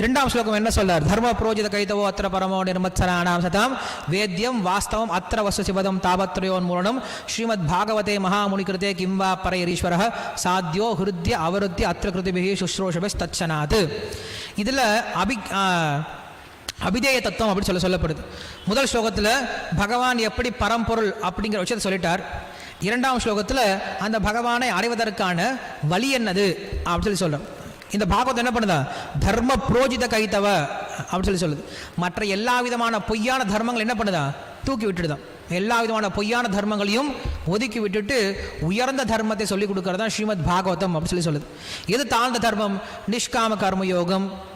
ரெண்டாம் ஸ்லோகம் என்ன சொல்றார் தர்ம புரோஜித கைதவோ அத்திர பரமோ நிர்மத்சராணாம் சதாம் வேத்யம் வாஸ்தவம் அத்திர வசு சிவதம் தாபத்ரயோன்மூலனம் ஸ்ரீமத் பாகவதே மகாமுனி கிருதே கிம் வா பரையரீஸ்வர சாத்தியோ ஹிருத்ய அவருத்தி அத்திர கிருதிபிகி சுஷ்ரோஷபஸ் தச்சனாத் இதில் அபி அபிதேய தத்துவம் அப்படின்னு சொல்ல சொல்லப்படுது முதல் ஸ்லோகத்தில் பகவான் எப்படி பரம்பொருள் அப்படிங்கிற விஷயத்தை சொல்லிட்டார் இரண்டாம் ஸ்லோகத்தில் அந்த பகவானை அடைவதற்கான வழி என்னது அப்படின்னு சொல்லி சொல்கிறோம் இந்த பாகவதம் என்ன பண்ணுதா? தர்ம புரோஜித கைத்தவ அப்படின்னு சொல்லி சொல்லுது. மற்ற எல்லா விதமான பொய்யான தர்மங்கள் என்ன பண்ணுதா? தூக்கி விட்டுடுதான் எல்லா விதமான பொய்யான தர்மங்களையும் ஒதுக்கி விட்டுட்டு உயர்ந்த தர்மத்தை சொல்லிக் கொடுக்கறது தான் ஸ்ரீமத் பாகவதம் அப்படின்னு சொல்லி சொல்லுது. எது தாழ்ந்த தர்மம்? நிஷ்காம கர்ம யோகம்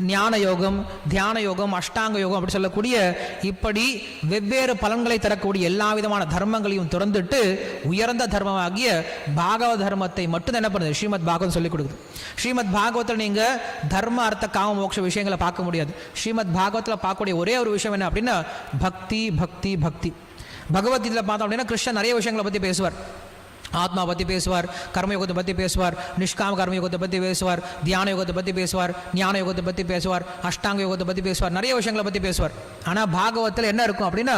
ஞான யோகம் தியான யோகம் அஷ்டாங்க யோகம் அப்படி சொல்லக்கூடிய இப்படி வெவ்வேறு பலன்களை தரக்கூடிய எல்லா விதமான தர்மங்களையும் திறந்துட்டு உயர்ந்த தர்மமாகிய பாகவத தர்மத்தை மட்டும் என்ன பண்ணுது? ஸ்ரீமத் பாகவதம் சொல்லிக் கொடுக்குது. ஸ்ரீமத் பாகவத்தில் நீங்கள் தர்ம அர்த்த காம மோட்ச விஷயங்களை பார்க்க முடியாது. ஸ்ரீமத் பாகவத்தில் பார்க்கக்கூடிய ஒரே ஒரு விஷயம் என்ன அப்படின்னா பக்தி பக்தி பக்தி. பகவத்கீதையில் பார்த்தோம் அப்படின்னா கிருஷ்ணன் நிறைய விஷயங்களை பற்றி பேசுவார். ஆத்மா பற்றி பேசுவார் கர்மயோகத்தை பற்றி பேசுவார் நிஷ்காம கர்மயோகத்தை பற்றி பேசுவார் தியான யோகத்தை பற்றி பேசுவார் ஞான யோகத்தை பற்றி பேசுவார் அஷ்டாங்க யோகத்தை பற்றி பேசுவார் நிறைய விஷயங்களை பற்றி பேசுவார். ஆனால் பாகவத்தில் என்ன இருக்கும் அப்படின்னா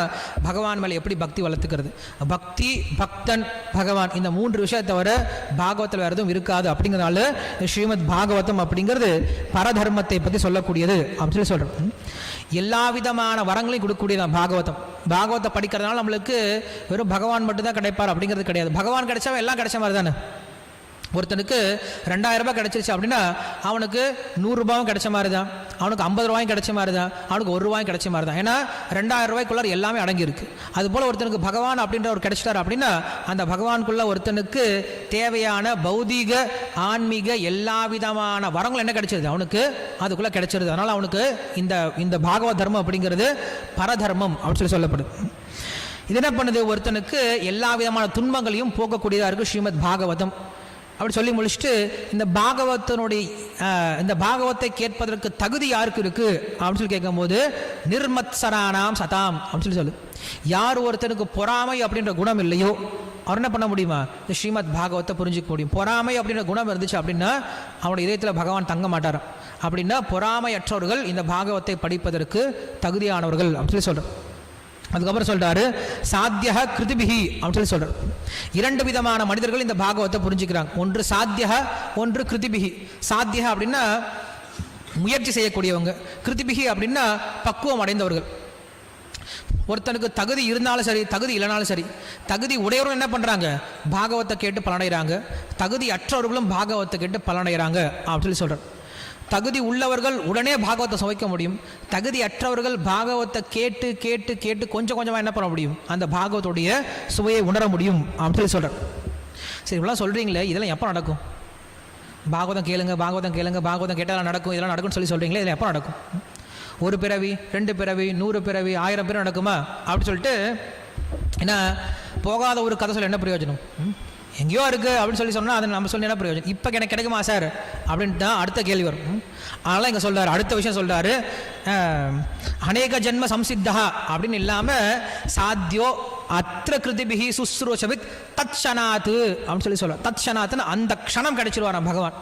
பகவான் மேலே எப்படி பக்தி வளர்த்துக்கிறது? பக்தி பக்தன் பகவான் இந்த மூன்று விஷயத்தை வர பாகவத்தில் வேறு எதுவும் இருக்காது அப்படிங்கிறனால ஸ்ரீமத் பாகவதம் அப்படிங்கிறது பரதர்மத்தை பற்றி சொல்லக்கூடியது அப்படின்னு சொல்லி சொல்கிறோம் எல்லா விதமான வரங்களையும் கொடுக்கக்கூடியதான் பாகவதம். பாகவத்தை படிக்கிறதுனால நம்மளுக்கு வெறும் பகவான் மட்டும்தான் கிடைப்பார் அப்படிங்கிறது கிடையாது. பகவான் கிடைச்சவன் எல்லாம் கிடைச்ச மாதிரி தானே? ஒருத்தனுக்கு ரெண்டாயிரம் ரூபாய் அப்படின்னா அவனுக்கு நூறுரூபாவும் கிடைச்ச மாதிரி தான் அவனுக்கு ஐம்பது ரூபாயும் கிடைச்ச மாதிரி தான் அவனுக்கு ஒரு ரூபாயும் கிடைச்ச மாதிரி தான் ஏன்னா ரெண்டாயிரம் ரூபாய்க்குள்ளார எல்லாமே அடங்கியிருக்கு. அதுபோல் ஒருத்தனுக்கு பகவான் அப்படின்ற ஒரு கிடைச்சிட்டார் அப்படின்னா அந்த பகவானுக்குள்ள ஒருத்தனுக்கு தேவையான பௌதீக ஆன்மீக எல்லா விதமான வரங்களும் என்ன கிடைச்சிருது? அவனுக்கு அதுக்குள்ளே கிடைச்சிருது. அதனால் அவனுக்கு இந்த இந்த பாகவத தர்மம் அப்படிங்கிறது பரதர்மம் அப்படின்னு சொல்லி சொல்லப்படுது. இது என்ன பண்ணுது? ஒருத்தனுக்கு எல்லா விதமான துன்பங்களையும் போக்கக்கூடியதாக இருக்குது ஸ்ரீமத் பாகவதம். அப்படி சொல்லி முடிச்சுட்டு இந்த பாகவத்தினுடைய இந்த பாகவத்தை கேட்பதற்கு தகுதி யாருக்கு இருக்கு? அப்படின்னு சொல்லி கேட்கும்போது நிர்மத்சரானாம் சதாம் அப்படின்னு சொல்லி சொல்லு. யார் ஒருத்தனுக்கு பொறாமை அப்படின்ற குணம் இல்லையோ அவர் என்ன பண்ண முடியுமா? இந்த ஸ்ரீமத் பாகவத்தை புரிஞ்சுக்க முடியும். பொறாமை அப்படின்ற குணம் இருந்துச்சு அப்படின்னா அவனுடைய இதயத்தில் பகவான் தங்க மாட்டார் அப்படின்னா பொறாமையற்றவர்கள் இந்த பாகவத்தை படிப்பதற்கு தகுதியானவர்கள் அப்படின்னு சொல்லி சொல்கிறோம் அதுக்கப்புறம் சொல்றாரு சாத்தியக கிருதிபிகி அப்படின்னு சொல்லி சொல்றாரு. இரண்டு விதமான மனிதர்கள் இந்த பாகவத்தை புரிஞ்சுக்கிறாங்க. ஒன்று சாத்தியக ஒன்று கிருதிபிகி சாத்தியக அப்படின்னா முயற்சி செய்யக்கூடியவங்க. கிருதிபிகி அப்படின்னா பக்குவம் அடைந்தவர்கள். ஒருத்தனுக்கு தகுதி இருந்தாலும் சரி தகுதி இல்லைனாலும் சரி தகுதி உடையவரும் என்ன பண்ணுறாங்க பாகவத்தை கேட்டு பலனடைகிறாங்க. தகுதி அற்றவர்களும் பாகவத்தை கேட்டு பலனடைகிறாங்க அப்படின்னு சொல்லி சொல்கிறார் தகுதி உள்ளவர்கள் உடனே பாகவத்தை சுவைக்க முடியும். தகுதி அற்றவர்கள் பாகவத்தை கேட்டு கேட்டு கேட்டு கொஞ்சம் கொஞ்சமாக என்ன பண்ண முடியும்? அந்த பாகவத்துடைய சுவையை உணர முடியும் அப்படின்னு சொல்லி சொல்கிறார் சரி இவ்வளோ சொல்கிறீங்களே இதெல்லாம் எப்போ நடக்கும்? பாகவதம் கேளுங்க பாகவதம் கேளுங்க பாகவதம் கேட்டால் நடக்கும் இதெல்லாம் நடக்கும்னு சொல்லி சொல்கிறீங்களே இதில் எப்போ நடக்கும்? ஒரு பிறவி ரெண்டு பிறவி நூறு பிறவி ஆயிரம் பிறவி நடக்குமா? அப்படின்னு சொல்லிட்டு ஏன்னா போகாத ஒரு கதை சொல்ல என்ன பிரயோஜனம்? எங்கேயோ இருக்குது அப்படின்னு சொல்லி சொன்னால் அதை நம்ம சொல்லி என்ன பிரயோஜனம். இப்போ எனக்கு கிடைக்குமா சார் அப்படின்ட்டு தான் அடுத்த கேள்வி வரும். அதனால் இங்கே சொல்கிறார் அடுத்த விஷயம் சொல்கிறாரு அநேக ஜென்ம சம்சித்தா அப்படின்னு இல்லாமல் சாத்தியோ அத்திர கிருதிபிகி சுஸ்ரூஷபித் தத் க்ஷணாத்து அப்படின்னு சொல்லி சொல்லுவார் தத் ஷனாத்துன்னு அந்த க்ஷணம் கிடைச்சிருவாராம் பகவான்.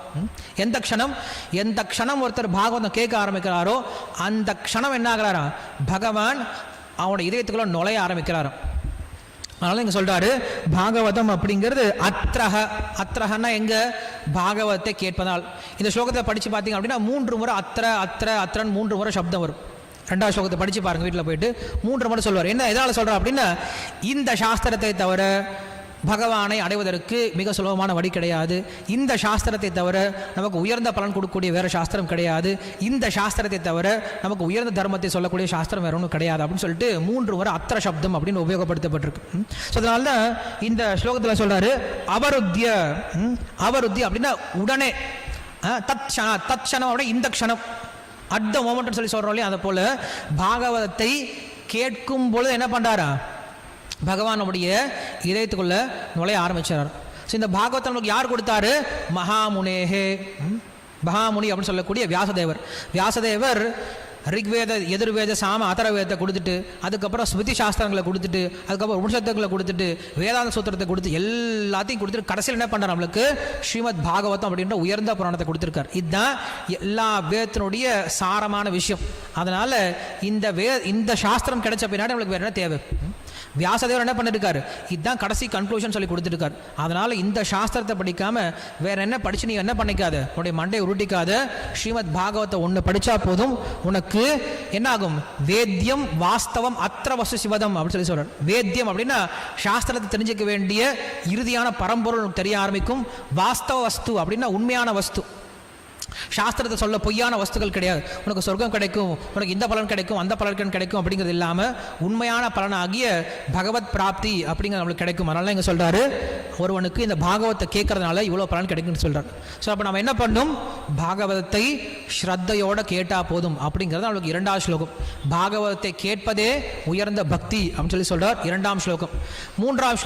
எந்த க்ஷணம்? எந்த க்ஷணம் ஒருத்தர் பாகவதம் கேட்க ஆரம்பிக்கிறாரோ அந்த க்ஷணம் என்ன ஆகிறாராம் பகவான் அவனோட இதயத்துக்குள்ள நுழைய ஆரம்பிக்கிறாராம். அதனால இங்க சொல்றாரு பாகவதம் அப்படிங்கிறது அத்ரஹ. அத்ரஹன்னா எங்க? பாகவத்தை கேட்பதால். இந்த ஸ்லோகத்தை படிச்சு பார்த்தீங்க அப்படின்னா மூன்று முறை அத்திர அத்திர அத்திரன் மூன்று முறை சப்தம் வரும். ரெண்டாவது ஸ்லோகத்தை படிச்சு பாருங்க வீட்டில் போயிட்டு மூன்று முறை சொல்வார். என்ன எதனால சொல்கிறார் அப்படின்னா இந்த சாஸ்திரத்தை தவிர பகவானை அடைவதற்கு மிக சுலபமான வழி கிடையாது. இந்த சாஸ்திரத்தை தவிர நமக்கு உயர்ந்த பலன் கொடுக்கக்கூடிய வேறு சாஸ்திரம் கிடையாது. இந்த சாஸ்திரத்தை தவிர நமக்கு உயர்ந்த தர்மத்தை சொல்லக்கூடிய சாஸ்திரம் வேற ஒன்றும் கிடையாது அப்படின்னு சொல்லிட்டு மூன்று முறை அத்திர சப்தம் அப்படின்னு உபயோகப்படுத்தப்பட்டிருக்கு. ஸோ அதனால தான் இந்த ஸ்லோகத்தில் சொல்கிறாரு அவருத்திய அவருத்தி அப்படின்னா உடனே. தத் க்ஷண தத் க்ஷணம் அப்படின்னா இந்த க்ஷணம். அட் த மோமெண்ட்னு சொல்லி சொல்கிறோம் இல்லையா அதை போல். பாகவதத்தை கேட்கும் பொழுது என்ன பண்ணுறாரா பகவானுடைய இதயத்துக்குள்ள நுழைய ஆரம்பிச்சார். ஸோ இந்த பாகவத்தை நமக்கு யார் கொடுத்தாரு? மகாமுனேகே. மகாமுனி அப்படின்னு சொல்லக்கூடிய வியாசதேவர். வியாசதேவர் ரிக்வேத எதிர்வேத சாம அதரவேதத்தை கொடுத்துட்டு அதுக்கப்புறம் ஸ்மிருதி சாஸ்திரங்களை கொடுத்துட்டு அதுக்கப்புறம் உபனிஷத்துக்களை கொடுத்துட்டு வேதாந்த சூத்திரத்தை கொடுத்து எல்லாத்தையும் கொடுத்துட்டு கடைசியில் என்ன பண்றார் நம்மளுக்கு? ஸ்ரீமத் பாகவதம் அப்படின்ற உயர்ந்த புராணத்தை கொடுத்துருக்கார். இதுதான் எல்லா வேதத்தினுடைய சாரமான விஷயம். அதனால் இந்த வே இந்த சாஸ்திரம் கிடைச்ச பின்னாடி நம்மளுக்கு வேறு என்ன தேவை? வியாசதேவர் என்ன பண்ணிருக்காரு? இதுதான் கடைசி கன்க்ளூஷன் சொல்லி கொடுத்துருக்காரு. அதனால இந்த சாஸ்திரத்தை படிக்காம வேற என்ன படிச்சு நீ என்ன பண்ணிக்காத? உன்னுடைய மண்டையை உருட்டிக்காத. ஸ்ரீமத் பாகவத்தை ஒன்று படித்தா போதும். உனக்கு என்ன ஆகும் வேத்தியம் வாஸ்தவம் அத்திர வசு சிவதம் அப்படின்னு சொல்லி சொல்றார். வேத்தியம் அப்படின்னா சாஸ்திரத்தை தெரிஞ்சுக்க வேண்டிய இறுதியான பரம்பொருள் தெரிய ஆரம்பிக்கும். வாஸ்தவ வஸ்து அப்படின்னா உண்மையான வஸ்து. சாஸ்திரத்தை சொல்ல பொய்யான வஸ்துக்கள் கிடையாது. உனக்கு சொர்க்கம் கிடைக்கும் உனக்கு இந்த பலன் கிடைக்கும் அந்த பலன் கிடைக்கும் அப்படிங்கிறது இல்லாமல் உண்மையான பலனாகிய பகவத் பிராப்தி அப்படிங்கிறது நம்மளுக்கு கிடைக்கும். அதனால இங்கே சொல்கிறாரு ஒருவனுக்கு இந்த பாகவத்தை கேட்கறதுனால இவ்வளோ பலன் கிடைக்கும்னு சொல்கிறார் ஸோ அப்போ நம்ம என்ன பண்ணணும் பாகவதத்தை ஸ்ரத்தையோடு கேட்டால் போதும் அப்படிங்கிறது நம்மளுக்கு இரண்டாவது ஸ்லோகம். பாகவதத்தை கேட்பதே உயர்ந்த பக்தி அப்படின்னு சொல்லி சொல்கிறார் இரண்டாம் ஸ்லோகம். மூன்றாம் ஸ்லோகம்